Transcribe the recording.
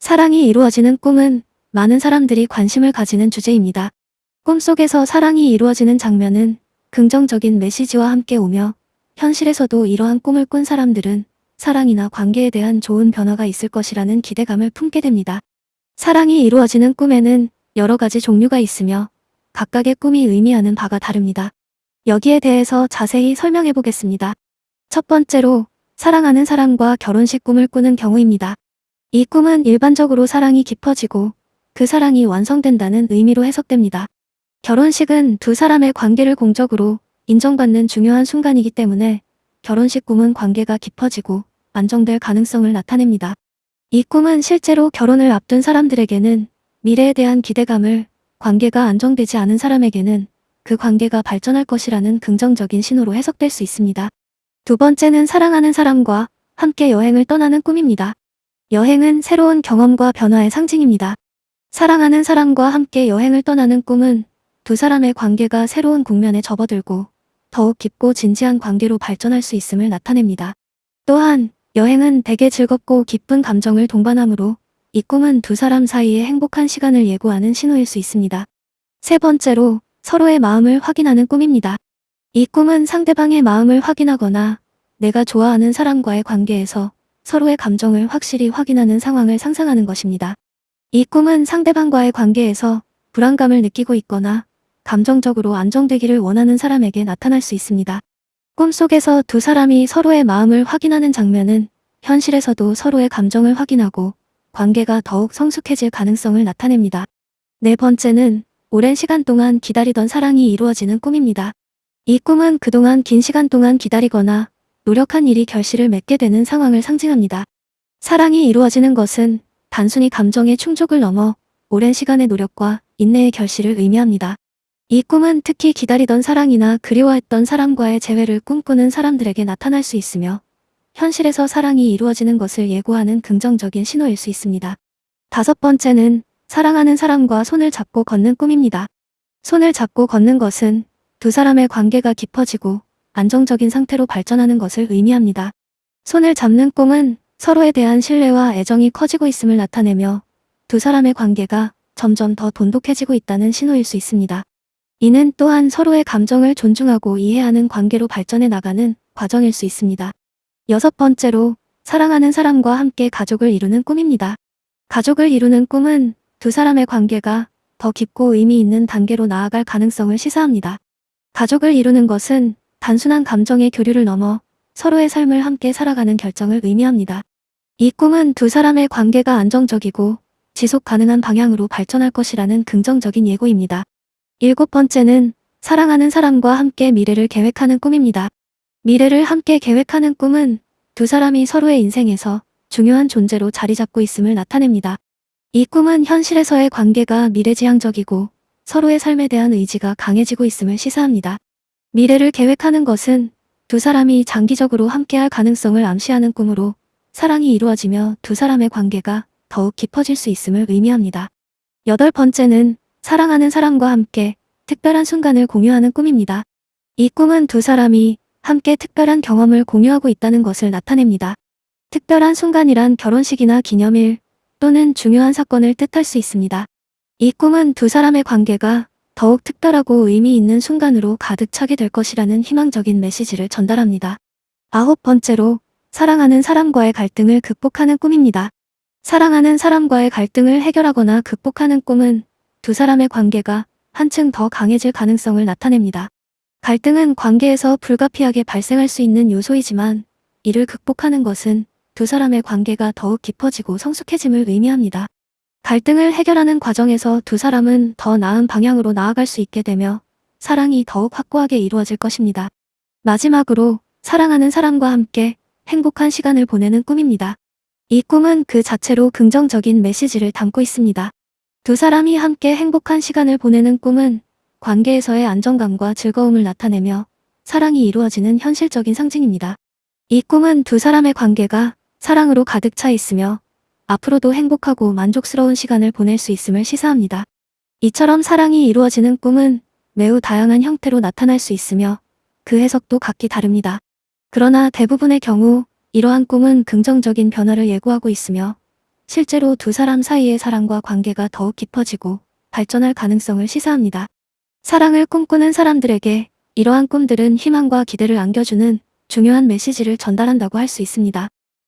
사랑이 이루어지는 꿈은 많은 사람들이 관심을 가지는 주제입니다. 꿈속에서 사랑이 이루어지는 장면은 긍정적인 메시지와 함께 오며 현실에서도 이러한 꿈을 꾼 사람들은 사랑이나 관계에 대한 좋은 변화가 있을 것이라는 기대감을 품게 됩니다. 사랑이 이루어지는 꿈에는 여러 가지 종류가 있으며 각각의 꿈이 의미하는 바가 다릅니다. 여기에 대해서 자세히 설명해 보겠습니다. 첫 번째로 사랑하는 사람과 결혼식 꿈을 꾸는 경우입니다. 이 꿈은 일반적으로 사랑이 깊어지고 그 사랑이 완성된다는 의미로 해석됩니다. 결혼식은 두 사람의 관계를 공적으로 인정받는 중요한 순간이기 때문에 결혼식 꿈은 관계가 깊어지고 안정될 가능성을 나타냅니다. 이 꿈은 실제로 결혼을 앞둔 사람들에게는 미래에 대한 기대감을 관계가 안정되지 않은 사람에게는 그 관계가 발전할 것이라는 긍정적인 신호로 해석될 수 있습니다. 두 번째는 사랑하는 사람과 함께 여행을 떠나는 꿈입니다. 여행은 새로운 경험과 변화의 상징입니다. 사랑하는 사람과 함께 여행을 떠나는 꿈은 두 사람의 관계가 새로운 국면에 접어들고 더욱 깊고 진지한 관계로 발전할 수 있음을 나타냅니다. 또한 여행은 대개 즐겁고 기쁜 감정을 동반하므로 이 꿈은 두 사람 사이의 행복한 시간을 예고하는 신호일 수 있습니다. 세 번째로 서로의 마음을 확인하는 꿈입니다. 이 꿈은 상대방의 마음을 확인하거나 내가 좋아하는 사람과의 관계에서 서로의 감정을 확실히 확인하는 상황을 상상하는 것입니다. 이 꿈은 상대방과의 관계에서 불안감을 느끼고 있거나 감정적으로 안정되기를 원하는 사람에게 나타날 수 있습니다. 꿈속에서 두 사람이 서로의 마음을 확인하는 장면은 현실에서도 서로의 감정을 확인하고 관계가 더욱 성숙해질 가능성을 나타냅니다. 네 번째는 오랜 시간 동안 기다리던 사랑이 이루어지는 꿈입니다. 이 꿈은 그동안 긴 시간 동안 기다리거나 노력한 일이 결실을 맺게 되는 상황을 상징합니다. 사랑이 이루어지는 것은 단순히 감정의 충족을 넘어 오랜 시간의 노력과 인내의 결실을 의미합니다. 이 꿈은 특히 기다리던 사랑이나 그리워했던 사람과의 재회를 꿈꾸는 사람들에게 나타날 수 있으며 현실에서 사랑이 이루어지는 것을 예고하는 긍정적인 신호일 수 있습니다. 다섯 번째는 사랑하는 사람과 손을 잡고 걷는 꿈입니다. 손을 잡고 걷는 것은 두 사람의 관계가 깊어지고 안정적인 상태로 발전하는 것을 의미합니다. 손을 잡는 꿈은 서로에 대한 신뢰와 애정이 커지고 있음을 나타내며 두 사람의 관계가 점점 더 돈독해지고 있다는 신호일 수 있습니다. 이는 또한 서로의 감정을 존중하고 이해하는 관계로 발전해 나가는 과정일 수 있습니다. 여섯 번째로 사랑하는 사람과 함께 가족을 이루는 꿈입니다. 가족을 이루는 꿈은 두 사람의 관계가 더 깊고 의미 있는 단계로 나아갈 가능성을 시사합니다. 가족을 이루는 것은 단순한 감정의 교류를 넘어 서로의 삶을 함께 살아가는 결정을 의미합니다. 이 꿈은 두 사람의 관계가 안정적이고 지속 가능한 방향으로 발전할 것이라는 긍정적인 예고입니다. 일곱 번째는 사랑하는 사람과 함께 미래를 계획하는 꿈입니다. 미래를 함께 계획하는 꿈은 두 사람이 서로의 인생에서 중요한 존재로 자리 잡고 있음을 나타냅니다. 이 꿈은 현실에서의 관계가 미래지향적이고 서로의 삶에 대한 의지가 강해지고 있음을 시사합니다. 미래를 계획하는 것은 두 사람이 장기적으로 함께할 가능성을 암시하는 꿈으로 사랑이 이루어지며 두 사람의 관계가 더욱 깊어질 수 있음을 의미합니다. 여덟 번째는 사랑하는 사람과 함께 특별한 순간을 공유하는 꿈입니다. 이 꿈은 두 사람이 함께 특별한 경험을 공유하고 있다는 것을 나타냅니다. 특별한 순간이란 결혼식이나 기념일 또는 중요한 사건을 뜻할 수 있습니다. 이 꿈은 두 사람의 관계가 더욱 특별하고 의미 있는 순간으로 가득 차게 될 것이라는 희망적인 메시지를 전달합니다. 아홉 번째로 사랑하는 사람과의 갈등을 극복하는 꿈입니다. 사랑하는 사람과의 갈등을 해결하거나 극복하는 꿈은 두 사람의 관계가 한층 더 강해질 가능성을 나타냅니다. 갈등은 관계에서 불가피하게 발생할 수 있는 요소이지만 이를 극복하는 것은 두 사람의 관계가 더욱 깊어지고 성숙해짐을 의미합니다. 갈등을 해결하는 과정에서 두 사람은 더 나은 방향으로 나아갈 수 있게 되며 사랑이 더욱 확고하게 이루어질 것입니다. 마지막으로 사랑하는 사람과 함께 행복한 시간을 보내는 꿈입니다. 이 꿈은 그 자체로 긍정적인 메시지를 담고 있습니다. 두 사람이 함께 행복한 시간을 보내는 꿈은 관계에서의 안정감과 즐거움을 나타내며 사랑이 이루어지는 현실적인 상징입니다. 이 꿈은 두 사람의 관계가 사랑으로 가득 차 있으며 앞으로도 행복하고 만족스러운 시간을 보낼 수 있음을 시사합니다. 이처럼 사랑이 이루어지는 꿈은 매우 다양한 형태로 나타날 수 있으며 그 해석도 각기 다릅니다. 그러나 대부분의 경우 이러한 꿈은 긍정적인 변화를 예고하고 있으며 실제로 두 사람 사이의 사랑과 관계가 더욱 깊어지고 발전할 가능성을 시사합니다. 사랑을 꿈꾸는 사람들에게 이러한 꿈들은 희망과 기대를 안겨주는 중요한 메시지를 전달한다고 할 수 있습니다.